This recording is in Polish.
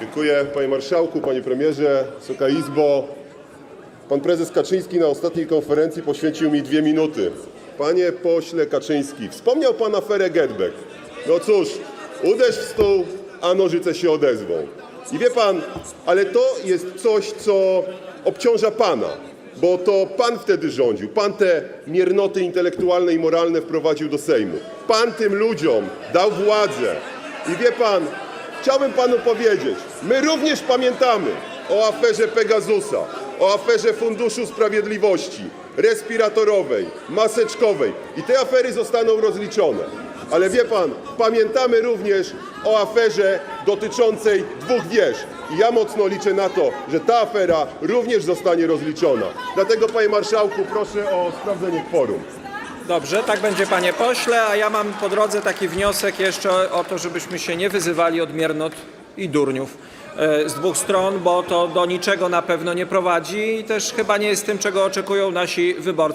Dziękuję panie marszałku, panie premierze, Wysoka Izbo. Pan prezes Kaczyński na ostatniej konferencji poświęcił mi dwie minuty. Panie pośle Kaczyński, wspomniał pan aferę Getback. No cóż, uderz w stół, a nożyce się odezwą. I wie pan, ale to jest coś, co obciąża pana, bo to pan wtedy rządził. Pan te miernoty intelektualne i moralne wprowadził do Sejmu. Pan tym ludziom dał władzę. I wie pan, Chciałbym panu powiedzieć, my również pamiętamy o aferze Pegasusa, o aferze Funduszu Sprawiedliwości, respiratorowej, maseczkowej i te afery zostaną rozliczone. Ale wie pan, pamiętamy również o aferze dotyczącej dwóch wież. I ja mocno liczę na to, że ta afera również zostanie rozliczona. Dlatego, panie marszałku, proszę o sprawdzenie kworum. Dobrze, tak będzie panie pośle, a ja mam po drodze taki wniosek jeszcze o to, żebyśmy się nie wyzywali od miernot i durniów e, z dwóch stron, bo to do niczego na pewno nie prowadzi i też chyba nie jest tym, czego oczekują nasi wyborcy.